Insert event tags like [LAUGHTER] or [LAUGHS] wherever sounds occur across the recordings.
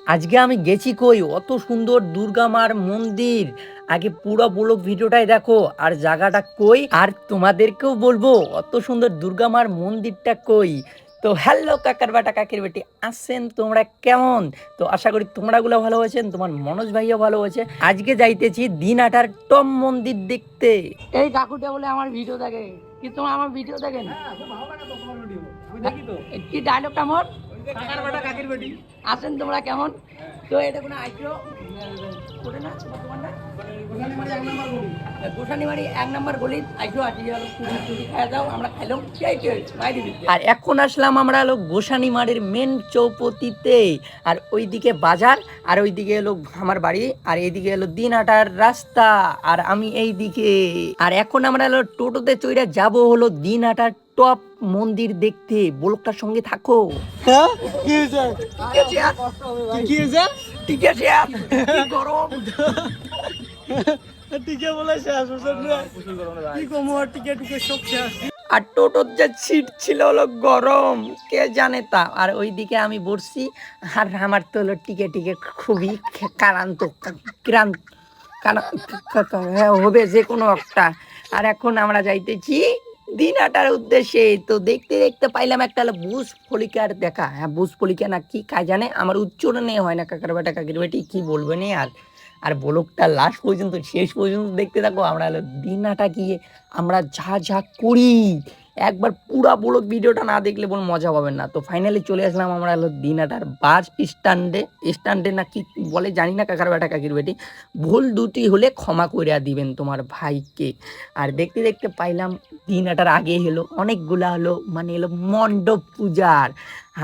আজকে আমি গেছি কই? অত সুন্দর দুর্গা মার মন্দির। আগে পুরো ব্লগ ভিডিওটাই দেখো আর জায়গাটা কই? আর তোমাদেরকেও বলব অত সুন্দর দুর্গা মার মন্দিরটা কই? তো হ্যালো কাকার বাটা কাকির বেটি আসছেন তোমরা কেমন? তো আশা করি তোমরাগুলো ভালো আছেন তোমার মনোজ ভাইও ভালো আছে। আজকে যাইতেছি দিনহাটার টম মন্দির দেখতে। এই কাকুটা বলে আমার ভিডিও দেখে। কি তোমার আমার ভিডিও দেখেন কি ডায়লগটা মোর? আসেন তোমরা কেমন? তো এটা কোনো আইটো করে না এক নম্বর গলি আইটো আছি পুরি টুরি খাই দাও আমরা খাইলাম আর এখন আসলাম আমরা হলো গোসানিমারির মেন চৌপতিতে। আর ওইদিকে বাজার আর ওইদিকে এলো আমার বাড়ি আর এইদিকে এলো দিনহাটার রাস্তা আর আমি এই দিকে আর এখন আমরা হলো টোটোতে চইরা যাব হলো দিনহাটার টপ মন্দির দেখতে বলকটার সঙ্গে থাকো। হ্যাঁ? কি হয়েছে? আর কি হয়েছে? ঠিক আছে গরম। [LAUGHS] টিকে বলে শেষ কি কমো টিকে টিকে সব শেষ। আর টোটোর যে সিট ছিল হলো গরম কে জানে তা? আর ওইদিকে আমি বসছি আর আমার তো হলো টিকে টিকে খুবই কারান্ত ক্রান্ত হ্যাঁ, হবে যে কোনো একটা। আর এখন আমরা যাইতেছি দিনাটার উদ্দেশ্যে তো দেখতে দেখতে পাইলাম একটা বুস ফলিকার দেখা। হ্যাঁ বুস ফলিকা না কি কাজ জানে? আমার উচ্চারণে হয় না কাকার বেটা, কাকির বেটি, কি বলবে না আর? আর ব্লকটা লাস্ট পর্যন্ত, শেষ পর্যন্ত দেখতে থাকো। আমরা দিন আটা গিয়ে আমরা যা যা করি একবার পুরা ব্লক ভিডিওটা না দেখলে বল মজা পাবেন না। তো ফাইনালি চলে আসলাম আমরা হলো দিনাটার বাস স্ট্যান্ডে স্ট্যান্ডে না কি বলে জানি না কাকার বেটা, কাকির বেটি। ভুল দুটি হলে ক্ষমা করিয়া দিবেন তোমার ভাইকে। আর দেখতে দেখতে পাইলাম দিনাটার আগে হলো অনেকগুলা হলো মানে এলো মণ্ডপ পূজার।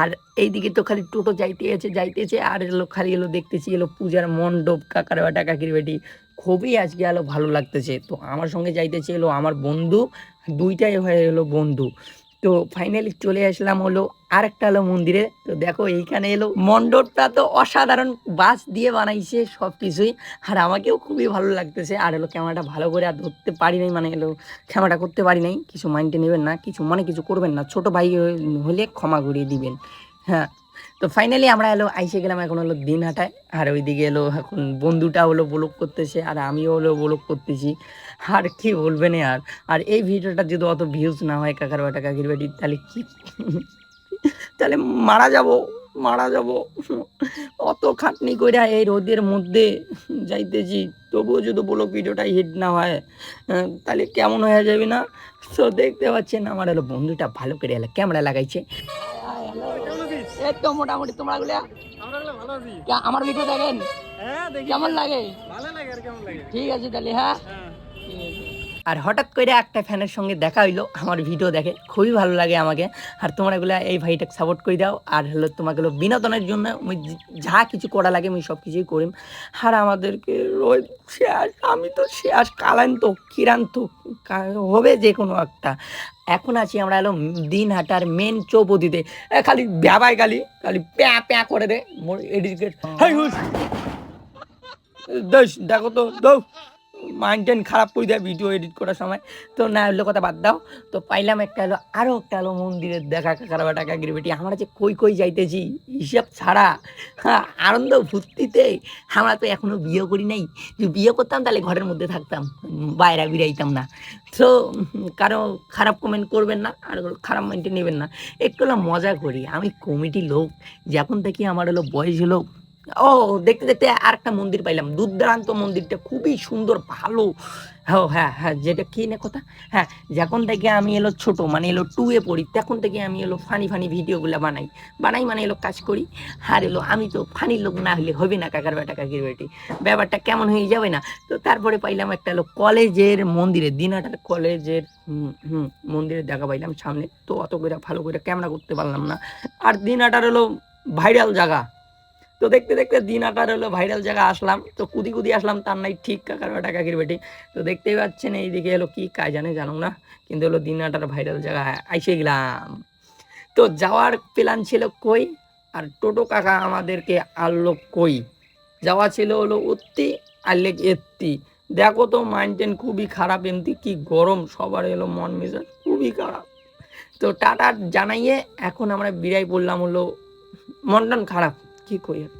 আর এইদিকে তো খালি টোটো যাইতে আছে যাইতেছে। আর এলো খালি এলো দেখতেছি এলো পূজার মণ্ডপ, কাকার বেটা, কাকির বেটি। খুবই আজকে এলো ভালো লাগতেছে। তো আমার সঙ্গে যাইতেছে এলো আমার বন্ধু দুইটাই হয়ে এলো বন্ধু। তো ফাইনালি চলে আসলাম হলো আরেকটা হলো মন্দিরে। তো দেখো এইখানে এলো মণ্ডপটা তো অসাধারণ বাস দিয়ে বানাইছে সব কিছুই আর আমাকেও খুবই ভালো লাগতেছে। আর এলো ক্যামেরাটা ভালো করে আর ধরতে পারি নাই মানে এলো ক্যামেরাটা করতে পারি নাই। কিছু মাইন্ডে নেবেন না, কিছু মানে কিছু করবেন না। ছোট ভাই হলে ক্ষমা করিয়ে দিবেন। হ্যাঁ তো ফাইনালি আমরা এলো, আইসে গেলাম এখন হলো দিন হাটায় আর ওইদিকে এলো এখন বন্ধুটা হলো ব্লক করতেছে, আর আমিও হলো ব্লক করতেছি। আর কি বলবেন আর? আর এই ভিডিওটা যদি অত ভিউজ না হয়, কাকার বাটা, কাকির বাড়ি, তাহলে কি? তাহলে মারা যাব মারা যাব। অত খাটনি কইরা এই রোদের মধ্যে যাইতেছি। তবুও যদি বলো ভিডিওটা হিট না হয় তাহলে কেমন হয়ে যাবে না? তো দেখতে পাচ্ছেন, আমার হলো বন্ধুটা ভালো করে এলো ক্যামেরা লাগাইছে। এই তো মোটামুটি তোমরা গুলা। আমরা ভিডিও দেখেন? হ্যাঁ কেমন লাগে? ভালো লাগে আর কেমন লাগে? ঠিক আছে তাহলে হ্যাঁ? হ্যাঁ। আর হঠাৎ করে একটা ফ্যানের সঙ্গে দেখা হইল। আমার ভিডিও দেখে খুবই ভালো লাগে আমাকে। আর তোমরা এগুলো এই ভাইটাকে সাপোর্ট করে দাও। আর হলো তোমাকে বিনোদনের জন্য আমি যা কিছু করা লাগে আমি সব কিছুই করি। আর আমাদেরকে রোজ শেষ আমি তো শেষ কালান্ত, কিরান্ত হবে যে কোনো একটা। এখন আছি আমরা এলো দিন হাটার মেন চৌপতিতে খালি ব্যাবাই খালি খালি প্যা প্যা করে দে। হুস দেখো তো দৌ মাইন্ডেন খারাপ করে দেয় ভিডিও এডিট করার সময়। তো না হলো কথা বাদ দাও। তো পাইলাম একটা হলো আরও একটা হলো মন্দিরের দেখা, কাকার বাটা, কাকির বেটি। আমরা যে কই কই যাইতেছি, হিসাব ছাড়া। হ্যাঁ আনন্দ ফুর্তিতে। আমরা তো এখনও বিয়ে করি নাই। যদি বিয়ে করতাম, তাহলে ঘরের মধ্যে থাকতাম। বাইরে বেরাইতাম না। তো কারও খারাপ কমেন্ট করবেন না, আর খারাপ মাইন্ডে নেবেন না। একটু হলো মজা করি। আমি কমিটি লোক। যখন থেকে আমার হলো বয়স হলো ও, দেখতে দেখতে আর একটা মন্দির পাইলাম। দুর্দান্ত মন্দিরটা, খুবই সুন্দর, ভালো। হ্যাঁ হ্যাঁ হ্যাঁ যেটা কি না কথা? হ্যাঁ যখন থেকে আমি এলো ছোট মানে এলো টু এ পড়ি, তখন থেকে আমি এলো ফানি ফানি ভিডিওগুলো বানাই। বানাই মানে এলো কাজ করি। আর এলো, আমি তো ফানি লোক না হলে হবে না কাকার বেটা, কাকির বেটি। ব্যাপারটা কেমন হয়ে যাবে না? তো তারপরে পাইলাম একটা হলো কলেজের মন্দিরে, দিনাটার কলেজের হুম মন্দিরে দেখা পাইলাম সামনে। তো অত করে ভালো করে ক্যামেরা করতে পারলাম না। আর দিনাটার হলো ভাইরাল জায়গা। তো দেখতে দেখতে দিন আকার হলো ভাইরাল জায়গা আসলাম। তো কুদি কুদি আসলাম, তার নাই ঠিক কাকার বেটা কাকির বেটি। তো দেখতেই পাচ্ছেন, এইদিকে এলো কি কাজ জানে জানো না। কিন্তু হলো দিন আটার ভাইরাল জায়গা আইসে গেলাম। তো যাওয়ার প্ল্যান ছিল কই? আর টোটো কাকা আমাদেরকে আনলো কই? যাওয়া ছিল হলো উত্তি আনলে এত্তি। দেখো তো মাইন্টেন খুবই খারাপ এমনি কি গরম, সবার এলো মন মেজাজ খুবই খারাপ। তো টাটা জানাইয়ে এখন আমরা বিদায় বললাম হলো, মন টন খারাপ। কি করি আর?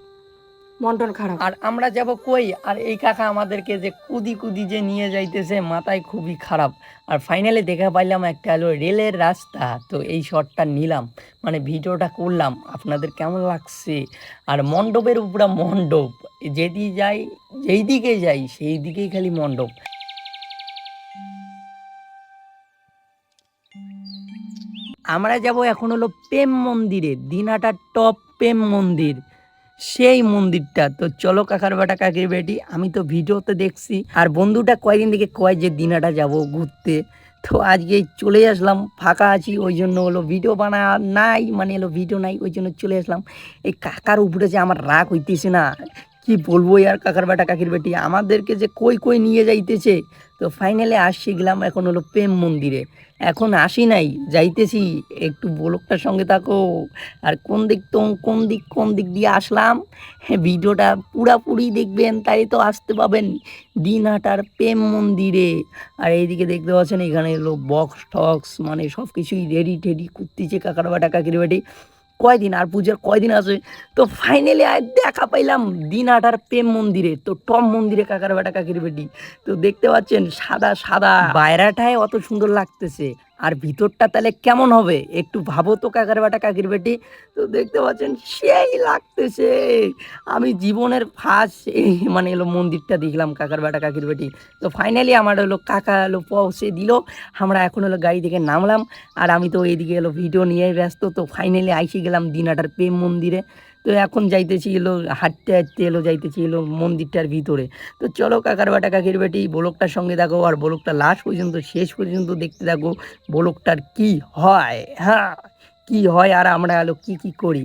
মন টন খারাপ। আর আমরা যাব কই? আর এই কাকা আমাদেরকে যে কুদি কুদি যে নিয়ে যাইতেছে, মাথায় খুবই খারাপ। আর ফাইনালি দেখা পাইলাম একটা হলো রেলের রাস্তা। তো এই শটটা নিলাম। মানে ভিডিওটা করলাম। আপনাদের কেমন লাগছে? আর মণ্ডপের উপরে মণ্ডপ। যেদি যাই যেই দিকে যাই সেই দিকেই খালি মণ্ডপ। আমরা যাব এখন হলো প্রেম মন্দিরে। দিনাটার টপ প্রেম মন্দির। সেই মন্দিরটা। তো চলো কাকার বেটা, কাকির বেটি, আমি তো ভিডিওতে দেখছি। আর বন্ধুটা কয়দিন থেকে কয় যে দিনাটা যাব ঘুরতে। তো আজকে চলে আসলাম, ফাঁকা আছি, ওই জন্য হলো ভিডিও বানা নাই মানে হলো ভিডিও নাই, ওই জন্য চলে আসলাম। এই কাকার উপরে যে আমার রাগ হইতেছে না, কি বলব আর কাকার বেটা, কাকির বেটি? আমাদেরকে যে কই কই নিয়ে যাইতেছে? তো ফাইনালি আসছি গেলাম এখন হলো প্রেম মন্দিরে। এখন আসি নাই, যাইতেছি, একটু বলকটার সঙ্গে থাকো। আর কোন দিক তো, কোন দিক কোন দিক দিয়ে আসলাম? হ্যাঁ ভিডিওটা পুরাপুরি দেখবেন, তাই তো আসতে পাবেন দিনহাটার প্রেম মন্দিরে। আর এইদিকে দেখতে পাচ্ছেন, এখানে এলো বক্স টক্স মানে সব কিছুই রেডি টেডি করতেছে কাকার বাটা কাকির বাটি কয়দিন আর পুজোর কয়দিন আছে? তো ফাইনালি আর দেখা পাইলাম দিনহাটার প্রেম মন্দিরে, তো টম মন্দিরে কাকার বেটা কাকির বেটি। তো দেখতে পাচ্ছেন সাদা সাদা। বাইরাটায় অত সুন্দর লাগতেছে। আর ভিতরটা তাহলে কেমন হবে? একটু ভাবো তো কাকার বাটা, কাকির বেটি। তো দেখতে পাচ্ছেন, সেই লাগতেছে। আমি জীবনের ফার্স্ট মানে এলো মন্দিরটা দেখলাম কাকার বাটা, কাকির বেটি। তো ফাইনালি আমার হলো কাকা হলো পৌঁছে দিল। আমরা এখন হলো গাড়ি থেকে নামলাম। আর আমি তো এইদিকে এলো ভিডিও নিয়ে ব্যস্ত। তো ফাইনালি আইসে গেলাম দিনাটার প্রেম মন্দিরে। তো এখন যাইতেছি এলো হাঁটতে হাঁটতে এলো যাইতেছি এলো মন্দিরটার ভিতরে। তো চলো কাকার বাটা, কাকির বেটি, বোলকটার সঙ্গে দেখো আর বোলকটা লাস্ট পর্যন্ত, শেষ পর্যন্ত দেখতে থাকো বোলকটার কি হয় হ্যাঁ কি হয় আর আমরা আলো কি কি করি।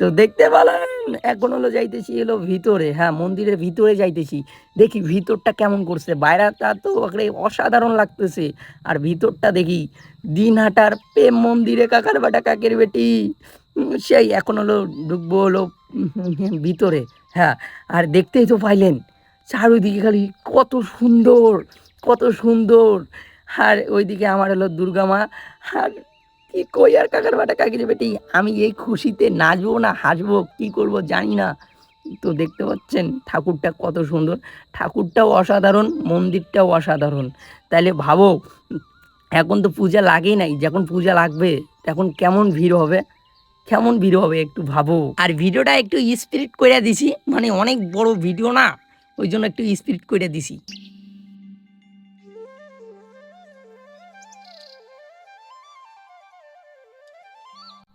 তো দেখতে পেলেন, এখন হলো যাইতেছি এলো ভিতরে হ্যাঁ মন্দিরের ভিতরে যাইতেছি। দেখি ভিতরটা কেমন করছে, বাইরেটা তো অসাধারণ লাগতেছে। আর ভিতরটা দেখি দিন দিনহাটার প্রেম মন্দিরে কাকার বাটা, কাকের বেটি। সেই এখন হলো ঢুকবো হলো ভিতরে হ্যাঁ। আর দেখতেই তো পাইলেন, চারিদিকে খালি কত সুন্দর কত সুন্দর। আর ওইদিকে আমার হলো দুর্গা মা, আর কি কই আর কাকার বাটা কাকির বেটি? আমি এই খুশিতে নাচবো না হাসবো, কি করব জানি না। তো দেখতে পাচ্ছেন ঠাকুরটা কত সুন্দর। ঠাকুরটাও অসাধারণ, মন্দিরটাও অসাধারণ। তাহলে ভাবো, এখন তো পূজা লাগেই নাই, যখন পূজা লাগবে, তখন কেমন ভিড় হবে? কেমন ভিড় হবে একটু ভাবো। আর ভিডিওটা একটু স্পিরিট করে দিছি মানে অনেক বড় ভিডিও না, ওই জন্য একটু স্পিরিট করে দিছি।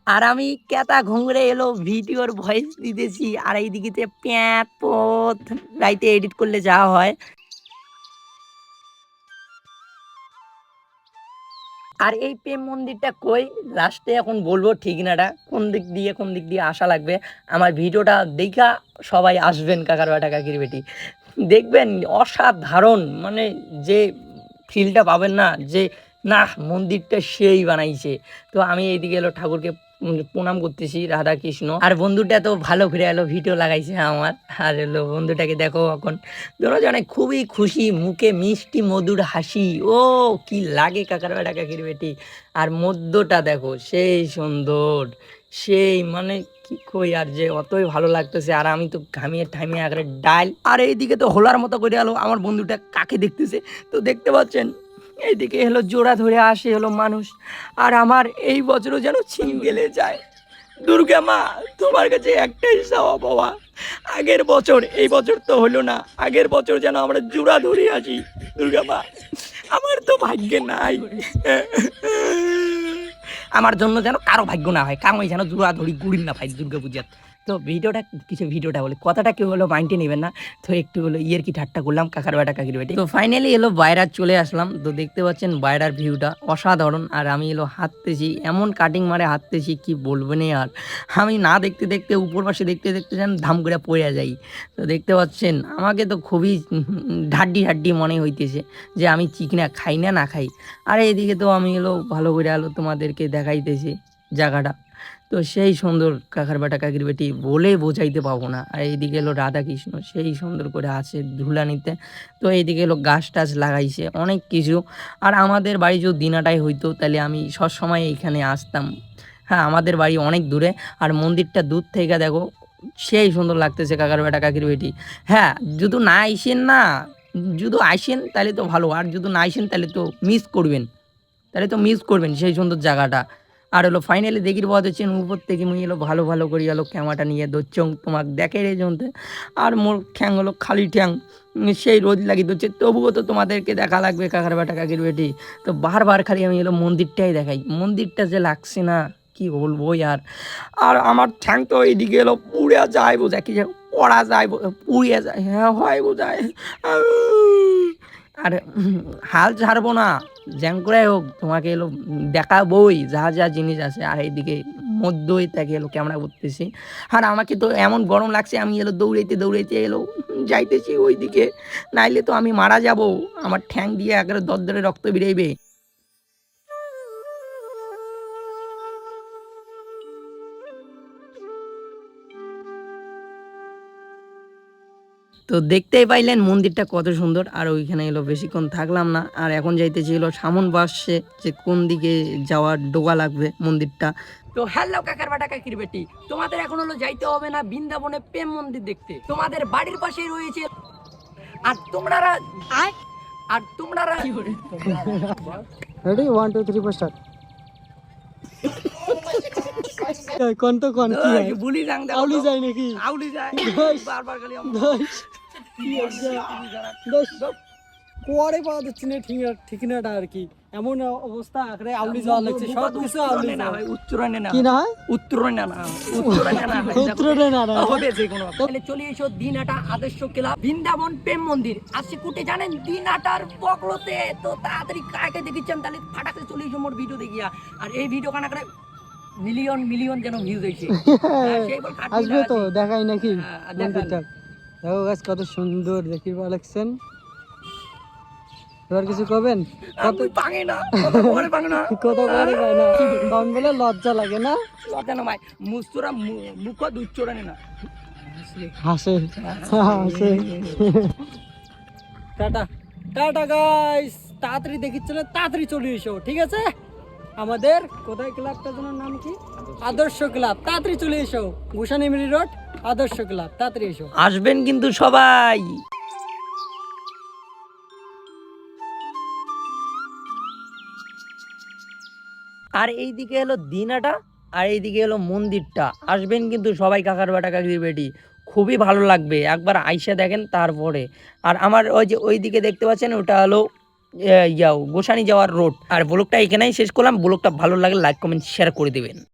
আর আমি কেতা ঘুংরে এলো, ভিডিওর ভয়েস দিতেছি। আর এই এইদিকে প্যাঁত পথ রাইতে এডিট করলে যা হয়। আর এই প্রেম মন্দিরটা কই? লাস্টে এখন বলব ঠিক নাটা কোন দিক দিয়ে, কোন দিক দিয়ে আসা লাগবে? আমার ভিডিওটা দেখা সবাই আসবেন কাকার বাটা কাকির বেটি। দেখবেন অসাধারণ মানে যে ফিলটা পাবেন না, যে না মন্দিরটা সেই বানাইছে। তো আমি এইদিকে এলো ঠাকুরকে প্রণাম করতেছি রাধা কৃষ্ণ। আর বন্ধুটা তো ভালো ঘুরে এলো ভিডিও লাগাইছে আমার। আর এলো বন্ধুটাকে দেখো এখন। ধরো দুজনে খুবই খুশি, মুখে মিষ্টি মধুর হাসি। ও, কি লাগে কাকার বেটা, কাকির বেটি। আর মধ্যটা দেখো, সেই সুন্দর। সেই মানে কি কই আর যে, অতই ভালো লাগতেছে। আর আমি তো ঘামিয়ে ঠামিয়ে আগে ডাল। আর এইদিকে তো হোলার মতো করে আলো আমার বন্ধুটা কাকে দেখতেছে? তো দেখতে পাচ্ছেন এইদিকে হলো জোড়া ধরে আসে হলো মানুষ। আর আমার এই বছরও যেন ছিঙ্গেলে যায়। দুর্গা মা, তোমার কাছে একটাই চাওয়া বাবা আগের বছর, এই বছর তো হলো না। আগের বছর যেন আমরা জোড়া ধরে আসি, দুর্গা মা। আমার তো ভাগ্যে নাই। আমার জন্য যেন কারও ভাগ্য না হয়। কারণ যেন জোড়া ধরি গুড়ি না ভাই দুর্গা পূজার। তো ভিডিওটা, কিছু ভিডিওটা বলে, কথাটা কেউ হলো মাইন্ডে নেবেন না। তো একটু হলো ইয়ের কি ঠাট্টা করলাম, কাকার বেটা, কাকির বেটি। তো ফাইনালি এলো বাইরার চলে আসলাম। তো দেখতে পাচ্ছেন বাইরার ভিউটা অসাধারণ। আর আমি এলো হাঁটতেছি, এমন কাটিং মারে হাঁটতেছি, কি বলব না আর। আমি না দেখতে দেখতে, উপর পাশে দেখতে দেখতে যেন ধাম করে পড়ে যাই। তো দেখতে পাচ্ছেন, আমাকে তো খুবই ঢাড্ডি ঢাড্ডি মনে হইতেছে যে আমি চিকনা খাই না না খাই। আর এদিকে তো আমি এলো ভালো করে আলো তোমাদেরকে দেখাইতেছি। জায়গাটা। তো সেই সুন্দর কাকার বেটা কাকির বেটি বলে বোঝাইতে পাবো না। আর এইদিকে এলো রাধা কৃষ্ণ সেই সুন্দর করে আছে ঝুলানিতে তো এইদিকে এলো গাছ টাছ লাগাইছে, অনেক কিছু। আর আমাদের বাড়ি যদি দিনাটাই হইতো, তাহলে আমি সবসময় এখানে আসতাম। হ্যাঁ আমাদের বাড়ি অনেক দূরে। আর মন্দিরটা দূর থেকে দেখো, সেই সুন্দর লাগতেছে কাকার বেটা কাকির বেটি। হ্যাঁ যদি না আইসেন না, যদি আইসেন তাহলে তো ভালো। আর যদি না আইসেন তাহলে তো মিস করবেন। তাহলে তো মিস করবেন সেই সুন্দর জায়গাটা। আর হলো ফাইনালি দেখির পথ হচ্ছে উপর থেকে মুই এলো, ভালো ভালো করে গেলো ক্যামাটা নিয়ে দোচ্ছং তোমাকে দেখে রে জনতে। আর মোর ঠ্যাং হলো খালি ঠ্যাং, সেই রোদ লাগিয়ে দিচ্ছে তবুও তো তোমাদেরকে দেখা লাগবে, কাকার বেটা, কাকির বেটি। তো বারবার খালি আমি এলো মন্দিরটাই দেখাই। মন্দিরটা যে লাগছে না, কি বলব আর আর আমার ঠ্যাং তো এইদিকে এলো পুড়ে যায় বোঝা কি যে পড়া যায় পুড়িয়ে যায় হ্যাঁ হয় বোঝায় আর হাল ছাড়বো না। জ্যাং করে হোক, তোমাকে এলো দেখা বই যা যা জিনিস আছে। আর এইদিকে মধ্যই তাকে এলো, ক্যামেরা করতেছি। আর আমাকে তো এমন গরম লাগছে, আমি এলো দৌড়াইতে দৌড়াইতে এলো, যাইতেছি ওইদিকে। নাইলে তো আমি মারা যাব। আমার ঠ্যাং দিয়ে একেবারে দরদরে রক্ত বেরোইবে। তো দেখতেই পাইলেন মন্দিরটা কত সুন্দর। আর ওইখানে এলো বেশিক্ষণ থাকলাম না। আর এখন যাইতেছি এলো সামন বাসছে যে কোন দিকে যাওয়ার ডোকা লাগবে মন্দিরটা। তো হ্যালো কাকার বাটা কাকির বেটি তোমাদের এখন হলো যাইতে হবে না বৃন্দাবনে প্রেম মন্দির দেখতে। তোমাদের বাড়ির পাশেই রয়েছে। আর তোমরা আর তোমরা ready one two three four start কোন তো কোন? কি বুলি যাং আউলি যায় নাকি? আউলি যায়। বারবার খালি কোয়ারে পাওয়া যাচ্ছে না ঠিক ঠিক নাটা আর কি। এমন অবস্থা আউলি যাওয়া লাগছে সব কিছু আউলি না ভাই, উত্তরণে না। কি না হয়? উত্তরণে না উত্তরণে না না হবে যে কোনো তাহলে চলে এসো দিনাটা আদর্শ ক্লাব বৃন্দাবন প্রেম মন্দির। আসি কুটে জানেন দিনাটার বকলতে। তো তাড়াতাড়ি কাকে দেখিচ্ছেন তাহলে ফাটাকে চলে এসো মোর ভিডিও দেখিয়া। আর এই ভিডিও কানা করে মিলিয়ন মিলিয়ন যেন ভিউজ হয়েছে। [LAUGHS] হ্যাঁ, আসবে তো দেখাই নাকি হ্যাঁ, দেখান। দেখো গাছ কত সুন্দর দেখি লাগছেন এবার কিছু পাঙে না কত পাঙে না। [LAUGHS] কত পায় না? কারণ বলে লজ্জা লাগে না? লজ্জা না ভাই মুস্তরা মুখ দুচ্চরণে না। হাসে। হাসে। টাটা। টাটা গাইস তাড়াতাড়ি দেখিচ্ছিল তাড়াতাড়ি চলে এসো ঠিক আছে? আমাদের কোথায় ক্লাবটা জন্য নাম কি? আদর্শ ক্লাব। তাড়াতাড়ি চলে এসো। Gusani Mili road, Adarsha club. তাড়াতাড়ি এসো। আসবেন কিন্তু সবাই। আর এইদিকে হলো দিনাটা, আর এইদিকে হলো মন্দিরটা। আসবেন কিন্তু সবাই কাকার বাটা কাকির বেটি। খুবই ভালো লাগবে। একবার আইসা দেখেন তারপরে। আর আমার ওই যে ওইদিকে দেখতে পাচ্ছেন, ওটা হলো ইয়াও গোসানি যাওয়ার রোড আর ব্লগটা এখানেই শেষ করলাম। ব্লগটা ভালো লাগে লাইক কমেন্ট শেয়ার করে দেবেন।